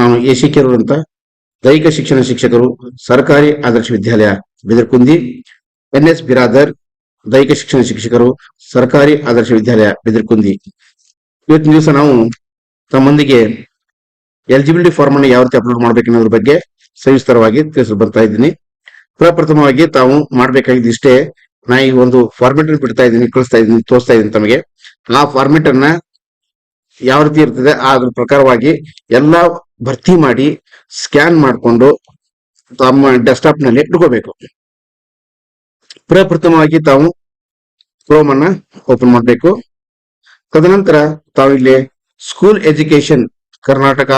ನಾನು ಅಂತ ದೈಹಿಕ ಶಿಕ್ಷಣ ಶಿಕ್ಷಕರು ಸರ್ಕಾರಿ ಆದರ್ಶ ವಿದ್ಯಾಲಯ ಬೆದರ್ಕುಂದಿ ಎನ್ ಎಸ್ ಬಿರಾದರ್, ದೈಹಿಕ ಶಿಕ್ಷಣ ಶಿಕ್ಷಕರು ಸರ್ಕಾರಿ ಆದರ್ಶ ವಿದ್ಯಾಲಯ ಬೆದರ್ಕುಂದಿ. ಇವತ್ತಿನ ದಿವಸ ನಾವು ತಮ್ಮೊಂದಿಗೆ ಎಲಿಜಿಬಿಲಿಟಿ ಫಾರ್ಮ್ ಅನ್ನು ಯಾವ ರೀತಿ ಅಪ್ಲೋಡ್ ಮಾಡ್ಬೇಕನ್ನೋದ್ರ ಬಗ್ಗೆ ಸವಿಸ್ತರವಾಗಿ ತಿಳಿಸಲು ಬರ್ತಾ ಇದ್ದೀನಿ. ಪ್ರಪ್ರಥಮವಾಗಿ ತಾವು ಮಾಡ್ಬೇಕಾಗಿದ್ದು ಇಷ್ಟೇ, ನಾ ಈ ಒಂದು ಫಾರ್ಮೆಟ್ ಅನ್ನು ಬಿಡ್ತಾ ಇದ್ದೀನಿ, ಕಳಿಸ್ತಾ ಇದ್ದೀನಿ, ತೋರಿಸ್ತಾ ಇದ್ದೀನಿ ತಮಗೆ. ಆ ಫಾರ್ಮೆಟ್ ಅನ್ನ ಯಾವ ರೀತಿ ಇರ್ತದೆ, ಅದ್ರ ಪ್ರಕಾರವಾಗಿ ಎಲ್ಲ ಭರ್ತಿ ಮಾಡಿ ಸ್ಕ್ಯಾನ್ ಮಾಡಿಕೊಂಡು ತಮ್ಮ ಡೆಸ್ಕ್ಟಾಪ್ನಲ್ಲಿ ಇಟ್ಕೋಬೇಕು. ಪ್ರಪ್ರಥಮವಾಗಿ ತಾವು ಕ್ರೋಮ್ ಅನ್ನ ಓಪನ್ ಮಾಡಬೇಕು. ತದನಂತರ ತಾವು ಇಲ್ಲಿ ಸ್ಕೂಲ್ ಎಜುಕೇಶನ್ ಕರ್ನಾಟಕ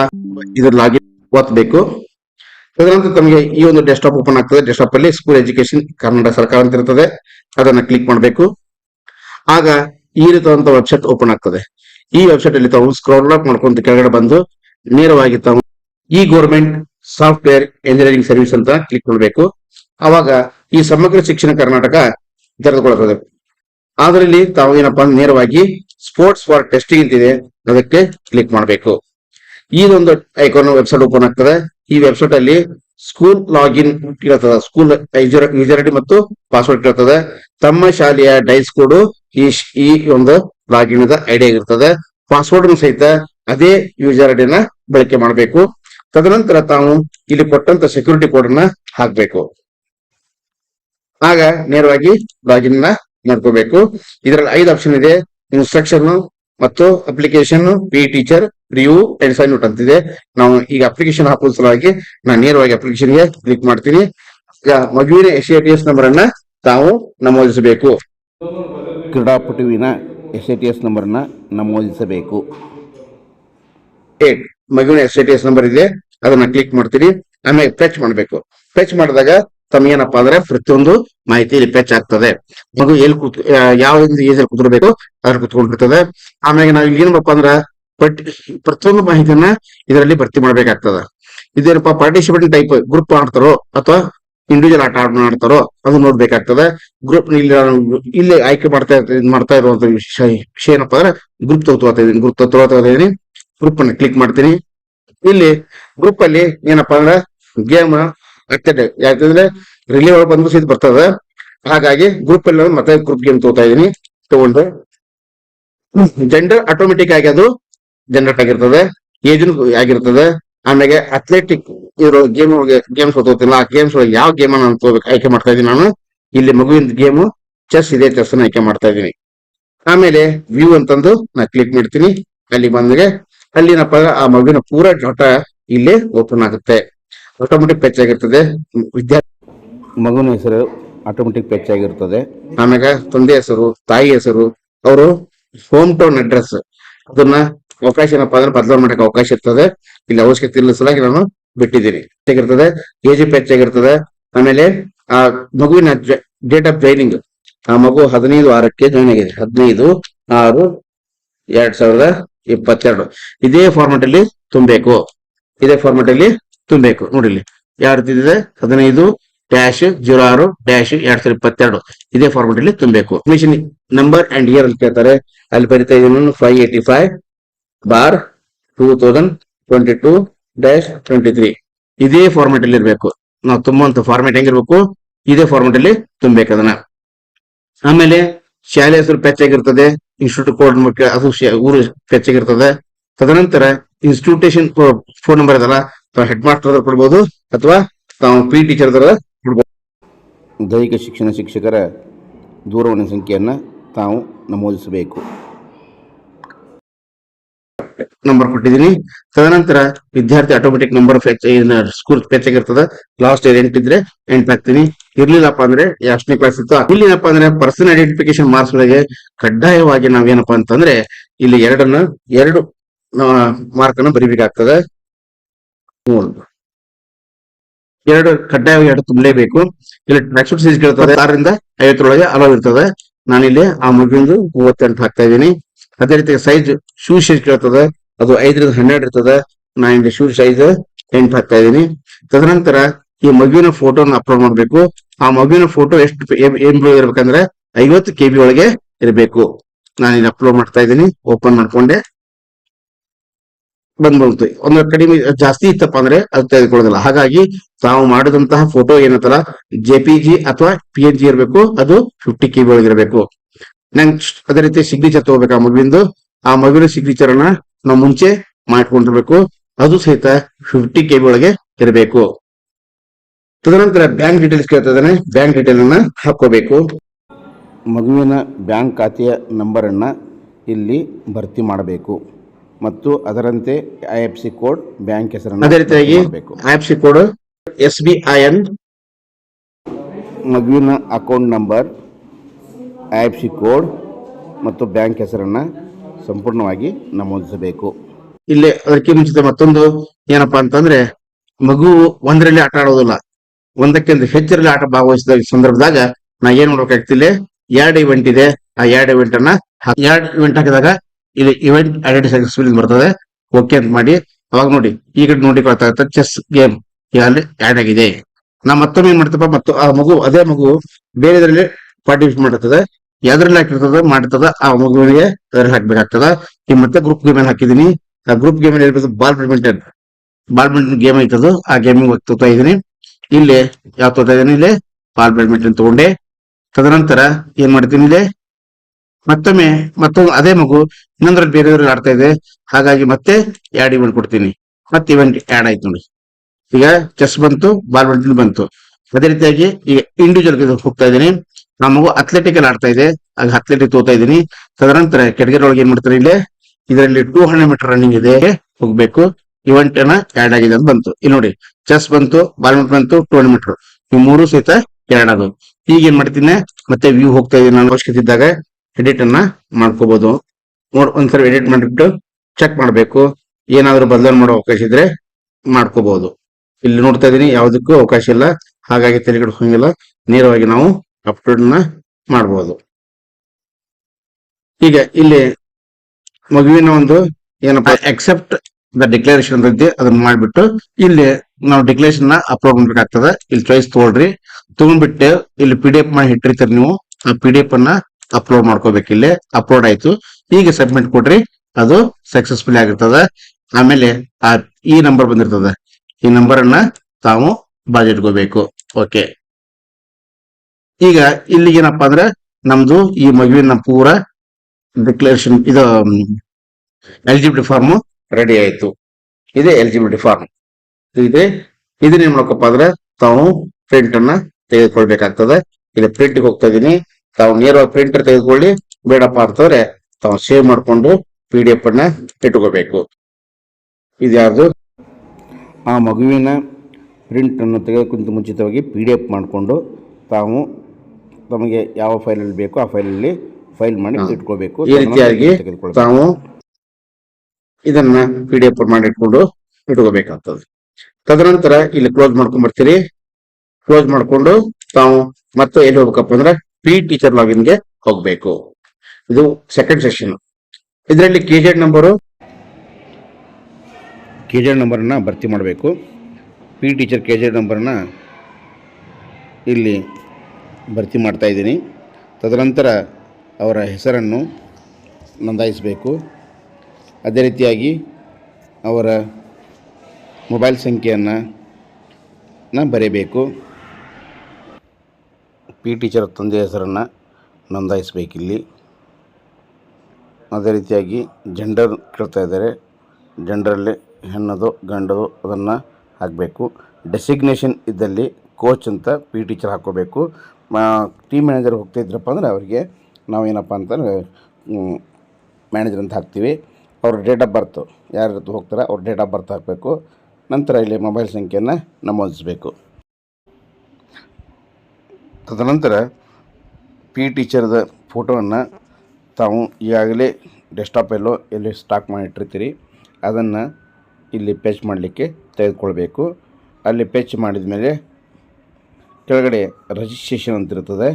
ಇದ್ರ ಲಾಗಿನ್ ಒತ್ತಬೇಕು ತದನಂತರ ತಮಗೆ ಈ ಒಂದು ಡೆಸ್ಕ್ಟಾಪ್ ಓಪನ್ ಆಗ್ತದೆ. ಡೆಸ್ಕ್ಟಾಪ್ ಅಲ್ಲಿ ಸ್ಕೂಲ್ ಎಜುಕೇಶನ್ ಕನ್ನಡ ಸರ್ಕಾರ ಅಂತ ಇರ್ತದೆ. ಅದನ್ನ ಕ್ಲಿಕ್ ಮಾಡಬೇಕು. ಆಗ ಈ ರೀತಿಯಾದಂತಹ ವೆಬ್ಸೈಟ್ ಓಪನ್ ಆಗ್ತದೆ. ಈ ವೆಬ್ಸೈಟ್ ಅಲ್ಲಿ ತಾವು ಸ್ಕ್ರೋಲ್ ಅಪ್ ಮಾಡ್ಕೊಂತ ಕೆಳಗಡೆ ಬಂದು ನೇರವಾಗಿ ತಾವು ಈ ಗೌರ್ಮೆಂಟ್ ಸಾಫ್ಟ್ವೇರ್ ಇಂಜಿನಿಯರಿಂಗ್ ಸರ್ವಿಸ್ ಅಂತ ಕ್ಲಿಕ್ ಮಾಡಬೇಕು. ಅವಾಗ ಈ ಸಮಗ್ರ ಶಿಕ್ಷಣ ಕರ್ನಾಟಕ ತೆರೆದುಕೊಳ್ಳುತ್ತದೆ. ಅದರಲ್ಲಿ ತಾವು ಏನಪ್ಪಾ ನೇರವಾಗಿ ಸ್ಪೋರ್ಟ್ಸ್ ಫಾರ್ ಟೆಸ್ಟಿಂಗ್ ಅಂತಿದೆ. ಅದಕ್ಕೆ ಕ್ಲಿಕ್ ಮಾಡಬೇಕು. ಇದೊಂದು ಐಕಾನ್ ವೆಬ್ಸೈಟ್ ಓಪನ್ ಆಗ್ತದೆ. ಈ ವೆಬ್ಸೈಟ್ ಅಲ್ಲಿ ಸ್ಕೂಲ್ ಲಾಗಿನ್ ಇರ್ತದೆ. ಸ್ಕೂಲ್ ಯೂಸರ್ ಐಡಿ ಮತ್ತು ಪಾಸ್ವರ್ಡ್ ಇರ್ತದೆ. ತಮ್ಮ ಶಾಲೆಯ ಡೈಸ್ ಕೋಡ್ ಈ ಈ ಒಂದು ಲಾಗಿನ್ ಐಡಿ ಆಗಿರ್ತದೆ ಪಾಸ್ವರ್ಡ್ ಸಹಿತ ಅದೇ ಯೂಸರ್ ಐಡಿನ ಬಳಕೆ ಮಾಡಬೇಕು. ತದನಂತರ ತಾವು ಇಲ್ಲಿ ಕೊಟ್ಟಂತ ಸೆಕ್ಯೂರಿಟಿ ಕೋಡ್ ಅನ್ನ ಹಾಕ್ಬೇಕು. ಆಗ ನೇರವಾಗಿ ಲಾಗಿನ್ನ ಮಾಡ್ಕೋಬೇಕು. ಇದರಲ್ಲಿ ಐದು ಆಪ್ಷನ್ ಇದೆ. ಇನ್ಸ್ಟ್ರಕ್ಷನ್ ಮತ್ತು application P teacher review and sign out ಅಂತಿದೆ ನಾವು ಈಗ ಅಪ್ಲಿಕೇಶನ್ ಹಾಕುವ ಸಲುವಾಗಿ ನಾನು ನೇರವಾಗಿ ಅಪ್ಲಿಕೇಶನ್ಗೆ ಕ್ಲಿಕ್ ಮಾಡ್ತೀನಿ. ಮಗುವಿನ ಎಸ್ ಟಿ ಎಸ್ ನಂಬರ್ ಅನ್ನ ತಾವು ನಮೂದಿಸಬೇಕು. ಕ್ರೀಡಾಪಟುವಿನ ಎಸ್ ಟಿ ಎಸ್ ನಂಬರ್ನ ನಮೂದಿಸಬೇಕು. ಏಟ್ ಮಗುವಿನ ಎಸ್ ಟಿ ಎಸ್ ನಂಬರ್ ಇದೆ, ಅದನ್ನ ಕ್ಲಿಕ್ ಮಾಡ್ತೀರಿ, ಆಮೇಲೆ ಫೆಚ್ ಮಾಡಬೇಕು. ಫೆಚ್ ಮಾಡಿದಾಗ ತಮಗೇನಪ್ಪಾ ಅಂದ್ರೆ ಪ್ರತಿಯೊಂದು ಮಾಹಿತಿ ಇಲ್ಲಿ ಫೆಚ್ ಆಗ್ತದೆ. ಮಗು ಎಲ್ಲಿ ಕೂತ್ ಯಾವ ಏಜ್ ಅಲ್ಲಿ ಕೂತ್ಕೊಳ್ಬೇಕು ಅದ್ರ ಕುತ್ಕೊಂಡಿರ್ತದೆ. ಆಮೇಲೆ ನಾವು ಇಲ್ಲಿ ಏನಪ್ಪ ಅಂದ್ರ ಪ್ರತಿಯೊಂದು ಮಾಹಿತಿಯನ್ನ ಇದರಲ್ಲಿ ಭರ್ತಿ ಮಾಡ್ಬೇಕಾಗ್ತದ. ಇದೇನಪ್ಪ ಪಾರ್ಟಿಸಿಪೆಂಟ್ ಟೈಪ್ ಗ್ರೂಪ್ ಮಾಡ್ತಾರೋ ಅಥವಾ ಇಂಡಿವಿಜುವಲ್ ಆಟ ಆಡ್ ಆಡ್ತಾರೋ, ಅದು ನೋಡ್ಬೇಕಾಗ್ತದೆ. ಗ್ರೂಪ್ ಇಲ್ಲಿ ಆಯ್ಕೆ ಮಾಡ್ತಾ ಮಾಡ್ತಾ ಇರುವಂತ ವಿಷಯ ವಿಷಯ ಏನಪ್ಪಾ ಅಂದ್ರೆ ಗ್ರೂಪ್ ತಗೋತಾ ಇದೀನಿ ಗ್ರೂಪ್ ತಗೋತಾ ಇದೀನಿ ಗ್ರೂಪ್ ಅನ್ನ ಕ್ಲಿಕ್ ಮಾಡ್ತೀನಿ. ಇಲ್ಲಿ ಗ್ರೂಪ್ ಅಲ್ಲಿ ಏನಪ್ಪಾ ಅಂದ್ರೆ ಗೇಮ್ ಆಗ್ತದೆ ಯಾಕಂದ್ರೆ ರಿಲೇ ಒಳಗೆ ಬರ್ತದ ಸಹಿತ ಬರ್ತದೆ. ಹಾಗಾಗಿ ಗ್ರೂಪ್ ಅಲ್ಲಿ ಮತ್ತೆ ಗ್ರೂಪ್ ಗೇಮ್ ತಗೋತಾ ಇದೀನಿ ತಗೊಂಡು ಜೆಂಡರ್ ಆಟೋಮೆಟಿಕ್ ಆಗಿ ಅದು ಜನರೇಟ್ ಆಗಿರ್ತದೆ. ಏಜ್ ಆಗಿರ್ತದೆ. ಆಮೇಲೆ ಅಥ್ಲೆಟಿಕ್ ಇರೋ ಗೇಮ್ ಗೇಮ್ಸ್ ಓದ್ತಿಲ್ಲ ಆ ಗೇಮ್ಸ್ ಒಳಗೆ ಯಾವ ಗೇಮ್ ನಾನು ತಗೋಬೇಕು ಆಯ್ಕೆ ಮಾಡ್ತಾ ಇದ್ದೀನಿ ನಾನು. ಇಲ್ಲಿ ಮಗುವಿನ ಗೇಮ್ ಚೆಸ್ ಇದೆ ಚೆಸ್ ಆಯ್ಕೆ ಮಾಡ್ತಾ ಇದೀನಿ ಆಮೇಲೆ ವ್ಯೂ ಅಂತಂದು ನಾ ಕ್ಲಿಕ್ ಮಾಡ್ತೀನಿ. ಅಲ್ಲಿ ಬಂದ್ರೆ ಅಲ್ಲಿನಪ್ಪ ಆ ಮಗುವಿನ ಪೂರ ಡಾಟಾ ಇಲ್ಲಿ ಓಪನ್ ಆಗುತ್ತೆ. ಆಟೋಮೆಟಿಕ್ ಪೆಚ್ ಆಗಿರ್ತದೆ. ವಿದ್ಯಾರ್ಥಿ ಮಗುವಿನ ಹೆಸರು ಆಟೋಮೆಟಿಕ್ ಪೆಚ್ ಆಗಿರ್ತದೆ. ಆಮೇಲೆ ತಂದೆ ಹೆಸರು ತಾಯಿ ಹೆಸರು ಅವರು ಹೋಮ್ ಟೌನ್ ಅಡ್ರೆಸ್ ಅದನ್ನ ಅವಕಾಶ ಏನಪ್ಪಾ ಅಂದ್ರೆ ಬದಲಾವಣೆ ಮಾಡಕ್ಕೆ ಅವಕಾಶ ಇರ್ತದೆ. ಇಲ್ಲಿ ಅವಶ್ಯಕತೆ ಇಲ್ಲ ಸಲಾಗಿ ನಾನು ಬಿಟ್ಟಿದ್ದೀನಿ. ಹೆಚ್ಚಾಗಿರ್ತದೆ ಜಿ ಹೆಚ್ಚಾಗಿರ್ತದೆ. ಆಮೇಲೆ ಆ ಮಗುವಿನ ಡೇಟ್ ಆಫ್ ಜಾಯ್ನಿಂಗ್ ಆ ಮಗು ಹದಿನೈದು ಆರಕ್ಕೆ ಜಾಯ್ನ್ ಆಗಿದೆ. ಹದಿನೈದು, ಆರು, ಎರಡ್ ಸಾವಿರದ ಇಪ್ಪತ್ತೆರಡು. ಇದೇ ಫಾರ್ಮೆಟ್ ಅಲ್ಲಿ ತುಂಬಬೇಕು. ಇದೇ ಫಾರ್ಮೆಟ್ ಅಲ್ಲಿ ತುಂಬಬೇಕು. ನೋಡಿ ಇಲ್ಲಿ. ಯಾವ ರೀತಿ ಇದೆ? ಹದಿನೈದು ಡ್ಯಾಶ್ ಜೀರೋ ಆರು ಡ್ಯಾಶ್ ಎರಡ್ ಸಾವಿರದ ಇಪ್ಪತ್ತೆರಡು. ಇದೇ ಫಾರ್ಮೆಟ್ ಅಲ್ಲಿ ತುಂಬಬೇಕು. ಮಿಷನ್ ನಂಬರ್ ಅಂಡ್ ಇಯರ್ ಅಲ್ಲಿ ಕೇಳ್ತಾರೆ. ಅಲ್ಲಿ ಬರಿತಾ ಇದೀನಿ five eighty five bar two thousand twenty two dash twenty three. ಇದೇ ಫಾರ್ಮೆಟ್ ಅಲ್ಲಿ ಇರಬೇಕು. ನಾವು ತುಂಬುವಂತ ಫಾರ್ಮೆಟ್ ಹೆಂಗಿರ್ಬೇಕು? ಇದೇ ಫಾರ್ಮೆಟ್ ಅಲ್ಲಿ ತುಂಬಬೇಕು ಅದನ್ನ ಆಮೇಲೆ ಶಾಲೆ ಹೆಸರು ಪೆಚ್ಚಾಗಿರ್ತದೆ ಇನ್ಸ್ಟಿಟ್ಯೂಟ್ ಕೋಡ್ ಅದು ಊರು ಪೆಚ್ಚಾಗಿರ್ತದೆ ತದನಂತರ ಇನ್ಸ್ಟಿಟ್ಯೂಟೇಷನ್ ಫೋನ್ ನಂಬರ್ ಇದಲ್ಲ ಹೆಡ್ ಮಾಸ್ಟರ್ ಕೊಡ್ಬೋದು, ಅಥವಾ ತಾವು ಪಿ ಟೀಚರ್ ಕೊಡ್ಬೋದು. ದೈಹಿಕ ಶಿಕ್ಷಣ ಶಿಕ್ಷಕರ ದೂರವಾಣಿ ಸಂಖ್ಯೆಯನ್ನು ತಾವು ನಮೂದಿಸಬೇಕು. ನಂಬರ್ ಕೊಟ್ಟಿದ್ದೀನಿ. ತದನಂತರ ವಿದ್ಯಾರ್ಥಿ ಆಟೋಮೆಟಿಕ್ ನಂಬರ್ ಫೆಚ್ ಸ್ಕೂಲ್ ಆಗಿರ್ತದೆ ಲಾಸ್ಟ್ ಇಯರ್ ಇದ್ರೆ ಎಂಟ್ ಹಾಕ್ತೀನಿ ಇರ್ಲಿಲ್ಲಪ್ಪ ಅಂದ್ರೆ ಎಷ್ಟನೇ ಕ್ಲಾಸ್ ಇತ್ತು ಇಲ್ಲಿ ಏನಪ್ಪಾ ಅಂದ್ರೆ ಪರ್ಸನ್ ಐಡೆಂಟಿಫಿಕೇಶನ್ ಮಾರ್ಕ್ಸ್ ಒಳಗೆ ಕಡ್ಡಾಯವಾಗಿ ನಾವೇನಪ್ಪಾ ಅಂತಂದ್ರೆ ಇಲ್ಲಿ ಎರಡನ್ನ ಎರಡು ಮಾರ್ಕ್ ಅನ್ನ ಬರಿಬೇಕಾಗ್ತದೆ. ಎರಡು ಕಡ್ಡಾಯವಾಗಿ ಎರಡು ತುಂಬಲೇಬೇಕು. ಇಲ್ಲಿ ಟ್ರ್ಯಾಕ್ ಸೂಟ್ ಸೈಜ್ ಕೇಳ್ತದೆ. ಆರರಿಂದ ಐವತ್ತರೊಳಗೆ ಅಲೋ ಇರ್ತದೆ. ನಾನಿಲ್ಲಿ ಆ ಮಗುವಿಂದು ಮೂವತ್ತೆಂಟು ಹಾಕ್ತಾ ಇದ್ದೀನಿ. ಅದೇ ರೀತಿ ಸೈಜ್ ಶೂ ಸೈಜ್ ಕೇಳ್ತದೆ. ಅದು ಐದರಿಂದ ಹನ್ನೆರಡು ಇರ್ತದ. ನಾ ಇಲ್ಲಿ ಶೂ ಸೈಜ್ ಎಂಟು ಹಾಕ್ತಾ ಇದ್ದೀನಿ. ತದನಂತರ ಈ ಮಗುವಿನ ಫೋಟೋನ ಅಪ್ಲೋಡ್ ಮಾಡಬೇಕು. ಆ ಮಗುವಿನ ಫೋಟೋ ಎಷ್ಟು ಇರ್ಬೇಕಂದ್ರೆ ಐವತ್ತು ಕೆ ಬಿ ಒಳಗೆ ಇರಬೇಕು. ನಾನು ಇಲ್ಲಿ ಅಪ್ಲೋಡ್ ಮಾಡ್ತಾ ಇದ್ದೀನಿ. ಓಪನ್ ಮಾಡ್ಕೊಂಡೆ. ಬಂದ್ ಬಂತು ಒಂದ್ ಕಡಿಮೆ ಜಾಸ್ತಿ ಇತ್ತಪ್ಪ ಅಂದ್ರೆ ಅದು ತೆಗೆದುಕೊಳ್ಳೋದಿಲ್ಲ. ಹಾಗಾಗಿ ತಾವು ಮಾಡಿದಂತಹ ಫೋಟೋ ಏನಂತಾರ ಜೆ ಪಿ ಜಿ ಅಥವಾ ಪಿ ಎನ್ ಜಿ ಇರಬೇಕು. ಅದು ಫಿಫ್ಟಿ ಕೆ ಬಿ ಒಳಗಿರಬೇಕು. ನೆಕ್ಸ್ಟ್ ಅದೇ ರೀತಿ ಸಿಗ್ನೇಚರ್ ತಗೋಬೇಕು ಆ ಮಗುವಿಂದು. ಆ ಮಗುವಿನ ಸಿಗ್ನೇಚರ್ ಅನ್ನ ನಾವು ಮುಂಚೆ ಮಾಡ್ಕೊಂಡಿರ್ಬೇಕು. ಅದು ಸಹಿತ ಫಿಫ್ಟಿ ಕೆ ಬಿ ಒಳಗೆ ಇರಬೇಕು. ತದನಂತರ ಬ್ಯಾಂಕ್ ಡೀಟೇಲ್ಸ್ ಕೇಳ್ತಿದ್ದಾನೆ ಬ್ಯಾಂಕ್ ಡೀಟೇಲ್ ಅನ್ನ ಹಾಕೋಬೇಕು. ಮಗುವಿನ ಬ್ಯಾಂಕ್ ಖಾತೆಯ ನಂಬರನ್ನು ಇಲ್ಲಿ ಭರ್ತಿ ಮಾಡಬೇಕು. ಮತ್ತು ಅದರಂತೆ I F C code bank ಹೆಸರನ್ನು ಅದೇ ರೀತಿಯಾಗಿ I F C code S B I N ಮಗುವಿನ account number I F C code ಮತ್ತು ಬ್ಯಾಂಕ್ ಹೆಸರನ್ನು ಸಂಪೂರ್ಣವಾಗಿ ನಮೂದಿಸಬೇಕು. ಇಲ್ಲಿ ಅದಕ್ಕೆ ಮುಂಚಿತ ಮತ್ತೊಂದು ಏನಪ್ಪಾ ಅಂತಂದ್ರೆ, ಮಗು ಒಂದರಲ್ಲಿ ಆಟ ಆಡೋದಿಲ್ಲ. ಒಂದಕ್ಕಿಂತ ಹೆಚ್ಚರಲ್ಲಿ ಆಟ ಭಾಗವಹಿಸಿದ ಸಂದರ್ಭದಾಗ ನಾ ಏನ್ ಮಾಡ್ಬೇಕಾಗ್ತಿಲ್ಲ, ಎರಡು ಇವೆಂಟ್ ಇದೆ. ಆ ಎರಡು ಇವೆಂಟ್ ಅನ್ನ ಎರಡ್ ಇವೆಂಟ್ ಹಾಕಿದಾಗ ಇಲ್ಲಿ ಇವೆಂಟ್ ಐಡೆಂಟಿ ಸಕ್ಸಸ್ಫುಲ್ ಬರ್ತದೆ. ಓಕೆ ಅಂತ ಮಾಡಿ, ಅವಾಗ ನೋಡಿ, ಈಗ ನೋಡಿ ಕೊಡ್ತಾ ಚೆಸ್ ಗೇಮ್ ಅಲ್ಲಿ ಆಡ್ ಆಗಿದೆ. ನಾ ಮತ್ತೊಮ್ಮೆ ಏನ್ ಮಾಡ್ತಪ್ಪ ಮತ್ತು ಆ ಮಗು, ಅದೇ ಮಗು ಬೇರೆದ್ರಲ್ಲಿ ಪಾರ್ಟಿಸಿಪೇಟ್ ಮಾಡಿರ್ತದೆ ಯಾವ್ದ್ರಲ್ಲಿ ಹಾಕಿರ್ತದ ಮಾಡ್ತದ, ಆ ಮಗುವಿಗೆ ಅದ್ರಲ್ಲಿ ಹಾಕ್ಬೇಕಾಗ್ತದ. ಈ ಮತ್ತೆ ಗ್ರೂಪ್ ಗೇಮ್ ಅಲ್ಲಿ ಹಾಕಿದೀನಿ. ಆ ಗ್ರೂಪ್ ಗೇಮ್ ಅಲ್ಲಿ ಇರ್ಬೇಕು ball badminton ball badminton game ಐತದು, ಆ ಗೇಮಿಂಗ್ ತೋತಾ ಇದೀನಿ. ಇಲ್ಲಿ, ಯಾವ ತೋತಾ ಇದೀನಿ ಇಲ್ಲಿ ಬಾಲ್ ಬ್ಯಾಡ್ಮಿಂಟನ್ ತಗೊಂಡೆ. ತದನಂತರ ಏನ್ ಮಾಡ್ತೀನಿ ಇಲ್ಲಿ, ಮತ್ತೊಮ್ಮೆ, ಮತ್ತೊಂದು ಅದೇ ಮಗು, ಇನ್ನೊಂದ್ರಲ್ಲಿ ಬೇರೆಯವ್ರಲ್ಲಿ ಆಡ್ತಾ ಇದೆ. ಹಾಗಾಗಿ ಮತ್ತೆ ಎರಡು ಇವೆಂಟ್ ಕೊಡ್ತೀನಿ. ಮತ್ತೆ ಇವೆಂಟ್ ಆಡ್ ಆಯ್ತು ನೋಡಿ. ಈಗ ಚೆಸ್ ಬಂತು ಬಾಲ್ ಬ್ಯಾಡ್ಮಿಂಟನ್ ಬಂತು. ಅದೇ ರೀತಿಯಾಗಿ ಈಗ ಇಂಡಿವಿಜುವಲ್ ಹೋಗ್ತಾ ಇದ್ದೀನಿ ಆ ಮಗು ಅಥ್ಲೆಟಿಕ್ ಅಲ್ಲಿ ಆಡ್ತಾ ಇದೆ. ಆಗ ಅಥ್ಲೆಟಿಕ್ ತೋತಾ ಇದ್ದೀನಿ. ತದನಂತರ ಕೆಟಗರಿ ಒಳಗೆ ಏನ್ ಮಾಡ್ತಾರೆ ಇಲ್ಲೇ? ಇದರಲ್ಲಿ ಟೂ ಹಂಡ್ರೆಡ್ ಮೀಟರ್ ರನ್ನಿಂಗ್ ಇದೆ. ಹೋಗ್ಬೇಕು. ಇವೆಂಟ್ ಅನ್ನ ಆಡ್ ಆಗಿದೆ ಅಂತ ಬಂತು. ಇಲ್ಲಿ ನೋಡಿ ಚೆಸ್ ಬಂತು ಬಾಲ್ಮಿಂಟ್ ಬಂತು ಟೂ ಹಂಡ್ರೆಡ್ ಮೀಟರ್ ಈ ಮೂರು ಸಹಿತ ಎರಡ್ ಅದು ಈಗ ಏನ್ ಮಾಡ್ತೀನಿ? ಮತ್ತೆ ವ್ಯೂ ಹೋಗ್ತಾ ಇದೀನಿ ನಾನು ಅವಶ್ಯಕತೆ ಇದ್ದಾಗ ಎಡಿಟ್ ಅನ್ನ ಮಾಡ್ಕೋಬಹುದು ನೋಡ್, ಒಂದ್ಸರಿ ಎಡಿಟ್ ಮಾಡಿಬಿಟ್ಟು ಚೆಕ್ ಮಾಡ್ಬೇಕು. ಏನಾದ್ರೂ ಬದಲಾವಣೆ ಮಾಡೋ ಅವಕಾಶ ಇದ್ರೆ ಮಾಡ್ಕೋಬಹುದು ಇಲ್ಲಿ ನೋಡ್ತಾ ಇದೀನಿ ಯಾವ್ದಕ್ಕೂ ಅವಕಾಶ ಇಲ್ಲ. ಹಾಗಾಗಿ ತೆಲೆಗಡೆ ಹೋಗಿಲ್ಲ ನೇರವಾಗಿ ನಾವು ಅಪ್ಲೋಡ್ನ ಮಾಡಬಹುದು ಈಗ ಇಲ್ಲಿ ಮಗುವಿನ ಒಂದು ಏನಪ್ಪ ಎಕ್ಸೆಪ್ಟ್ ದ ಡಿಕ್ಲರೇಷನ್ ಐತಿ ಅದನ್ನ ಮಾಡಿಬಿಟ್ಟು ಇಲ್ಲಿ ನಾವು ಡಿಕ್ಲರೇಷನ್ ಅಪ್ಲೋಡ್ ಮಾಡ್ಬೇಕಾಗ್ತದ. ಇಲ್ಲಿ ಚಾಯ್ಸ್ ತಗೊಳ್ರಿ. ತಗೊಂಡ್ಬಿಟ್ಟು ಇಲ್ಲಿ ಪಿ ಡಿ ಎಫ್ ಮಾಡಿ ಇಟ್ಟಿರ್ತೀರಿ ನೀವು, ಆ ಪಿ ಡಿ ಎಫ್ ಅನ್ನ ಅಪ್ಲೋಡ್ ಮಾಡ್ಕೋಬೇಕು ಇಲ್ಲಿ. ಅಪ್ಲೋಡ್ ಆಯ್ತು. ಈಗ ಸಬ್ಮಿಟ್ ಕೊಡ್ರಿ. ಅದು ಸಕ್ಸಸ್ಫುಲ್ ಆಗಿರ್ತದ. ಆಮೇಲೆ ಆ ಈ ನಂಬರ್ ಬಂದಿರ್ತದ. ಈ ನಂಬರ್ ಅನ್ನ ತಾವು ಬಾಜಿಟ್ಕೋಬೇಕು ಓಕೆ ಈಗ ಇಲ್ಲಿ ಏನಪ್ಪಾ ಅಂದ್ರೆ ನಮ್ದು ಈ ಮಗುವಿನ ಪೂರ ಡಿಕ್ಲರೇಷನ್ ಇದು ಎಲಿಜಿಬಿಲಿಟಿ ಫಾರ್ಮ್ ರೆಡಿ ಆಯ್ತು. ಇದೇ ಎಲಿಜಿಬಿಲಿಟಿ ಫಾರ್ಮ್ ಇದೆ. ಇದನ್ನ ಏನ್ ಮಾಡ್ಕಪ್ಪ ಅಂದ್ರೆ ತಾವು ಪ್ರಿಂಟ್ ಅನ್ನ ತೆಗೆದುಕೊಳ್ಬೇಕಾಗ್ತದೆ. ಇಲ್ಲಿ ಪ್ರಿಂಟ್ ಹೋಗ್ತಾ ಇದೀನಿ. ತಾವು ನೇರವಾಗಿ ಪ್ರಿಂಟರ್ ತೆಗೆದುಕೊಳ್ಳಿ. ಬೇಡಪ್ಪ ಅಂತಂದ್ರೆ ತಾವು ಸೇವ್ ಮಾಡ್ಕೊಂಡು ಪಿ ಡಿ ಎಫ್ ಅನ್ನ ಇಟ್ಕೋಬೇಕು. ಇದ್ಯಾರ್ದು ಆ ಮಗುವಿನ ಪ್ರಿಂಟನ್ನು ತೆಗೆದುಕೊಂತ ಮುಂಚಿತವಾಗಿ ಪಿ ಡಿ ಎಫ್ ಮಾಡಿಕೊಂಡು ತಾವು ತಮಗೆ ಯಾವ ಫೈಲಲ್ಲಿ ಬೇಕೋ ಆ ಫೈಲಲ್ಲಿ ಫೈಲ್ ಮಾಡಿ ಇಟ್ಕೋಬೇಕು. ಈ ರೀತಿಯಾಗಿ ತಾವು ಇದನ್ನ ಪಿ ಡಿ ಎಫ್ ಮಾಡಿ ಇಟ್ಕೊಂಡು ಇಟ್ಕೋಬೇಕಾಗ್ತದೆ. ತದನಂತರ ಇಲ್ಲಿ ಕ್ಲೋಸ್ ಮಾಡ್ಕೊಂಡ್ ಬರ್ತೀರಿ. ಕ್ಲೋಸ್ ಮಾಡ್ಕೊಂಡು ತಾವು ಮತ್ತೆ ಎಲ್ಲಿ ಹೋಗ್ಬೇಕಪ್ಪ ಅಂದ್ರೆ ಪಿ ಟೀಚರ್ ಲಾಗಿನ್ಗೆ ಹೋಗ್ಬೇಕು. ಇದು ಸೆಕೆಂಡ್ ಸೆಷನ್ ಇದರಲ್ಲಿ K Z number K Z ನಂಬರನ್ನು ಭರ್ತಿ ಮಾಡಬೇಕು. ಪಿ ಟೀಚರ್ ಕೆ ಜೆಡ್ ನಂಬರನ್ನ ಇಲ್ಲಿ ಭರ್ತಿ ಮಾಡ್ತಾಯಿದ್ದೀನಿ ತದನಂತರ ಅವರ ಹೆಸರನ್ನು ನೋಂದಾಯಿಸಬೇಕು. ಅದೇ ರೀತಿಯಾಗಿ ಅವರ ಮೊಬೈಲ್ ಸಂಖ್ಯೆಯನ್ನು ನಾನು ಬರೀಬೇಕು. ಪಿ ಟೀಚರ್ ತಂದೆ ಹೆಸರನ್ನು ನೋಂದಾಯಿಸಬೇಕಿಲ್ಲಿ. ಅದೇ ರೀತಿಯಾಗಿ ಜೆಂಡರ್ ಕೇಳ್ತಾ ಇದ್ದಾರೆ. ಜೆಂಡರಲ್ಲಿ ಹೆಣ್ಣದು ಗಂಡದು ಅದನ್ನು ಹಾಕಬೇಕು. ಡೆಸಿಗ್ನೇಷನ್ ಇದ್ದಲ್ಲಿ ಕೋಚ್ ಅಂತ ಪಿ ಟೀಚರ್ ಹಾಕ್ಕೋಬೇಕು. ಟೀಮ್ ಮ್ಯಾನೇಜರ್ ಹೋಗ್ತಾ ಇದ್ರಪ್ಪ ಅಂದರೆ ಅವರಿಗೆ ನಾವು ಏನಪ್ಪ ಅಂತಂದರೆ ಮ್ಯಾನೇಜರ್ ಅಂತ ಹಾಕ್ತೀವಿ. ಅವ್ರ ಡೇಟ್ ಆಫ್ ಬರ್ತು ಯಾರು ಹೋಗ್ತಾರೆ ಅವ್ರ ಡೇಟ್ ಆಫ್ ಬರ್ತ್ ಹಾಕಬೇಕು. ನಂತರ ಇಲ್ಲಿ ಮೊಬೈಲ್ ಸಂಖ್ಯೆಯನ್ನು ನಮೂದಿಸಬೇಕು. ತದನಂತರ ಪಿ ಟೀಚರ್ದ ಫೋಟೋವನ್ನು ತಾವು ಈಗಾಗಲೇ ಡೆಸ್ಕ್ಟಾಪಲ್ಲೋ ಎಲ್ಲಿ ಸ್ಟಾಕ್ ಮಾಡಿಟ್ಟಿರ್ತೀರಿ, ಅದನ್ನು ಇಲ್ಲಿ ಪೇಚ್ ಮಾಡಲಿಕ್ಕೆ ತೆಗೆದುಕೊಳ್ಬೇಕು. ಅಲ್ಲಿ ಪೇಚ್ ಮಾಡಿದ ಮೇಲೆ ಕೆಳಗಡೆ ರಿಜಿಸ್ಟ್ರೇಷನ್ ಅಂತ ಇರ್ತದೆ.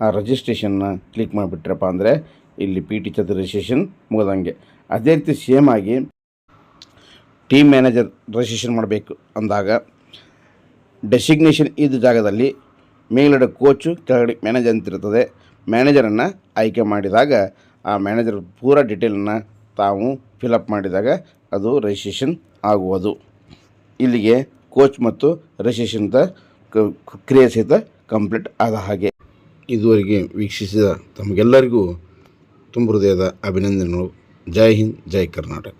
ಆ ರಿಜಿಸ್ಟ್ರೇಷನ್ನ ಕ್ಲಿಕ್ ಮಾಡಿಬಿಟ್ರಪ್ಪ ಅಂದರೆ ಇಲ್ಲಿ ಪಿ ಟಿ ಚದ್ರ ರಿಜಿಸ್ಟ್ರೇಷನ್ ಮುಗಿದಂಗೆ. ಅದೇ ರೀತಿ ಸೇಮ್ ಆಗಿ ಟೀಮ್ ಮ್ಯಾನೇಜರ್ ರಿಜಿಸ್ಟ್ರೇಷನ್ ಮಾಡಬೇಕು ಅಂದಾಗ ಡೆಸಿಗ್ನೇಷನ್ ಇದ್ದ ಜಾಗದಲ್ಲಿ ಮೇಲ್ಗಡೆ ಕೋಚು ಕೆಳಗಡೆ ಮ್ಯಾನೇಜರ್ ಅಂತ ಇರ್ತದೆ. ಮ್ಯಾನೇಜರನ್ನು ಆಯ್ಕೆ ಮಾಡಿದಾಗ ಆ ಮ್ಯಾನೇಜರ್ ಪೂರ ಡೀಟೇಲನ್ನು ತಾವು ಫಿಲಪ್ ಮಾಡಿದಾಗ ಅದು ರಿಜಿಸ್ಟ್ರೇಷನ್ ಆಗುವುದು. ಇಲ್ಲಿಗೆ ಕೋಚ್ ಮತ್ತು ರಿಜಿಸ್ಟ್ರೇಷನ್ದ ಕ್ರಿಯೆ ಸಹಿತ ಕಂಪ್ಲೀಟ್ ಆದ ಹಾಗೆ ಇದುವರೆಗೆ ವೀಕ್ಷಿಸಿದ ತಮಗೆಲ್ಲರಿಗೂ ತುಂಬ ಹೃದಯದ ಅಭಿನಂದನೆಗಳು. ಜೈ ಹಿಂದ್, ಜೈ ಕರ್ನಾಟಕ.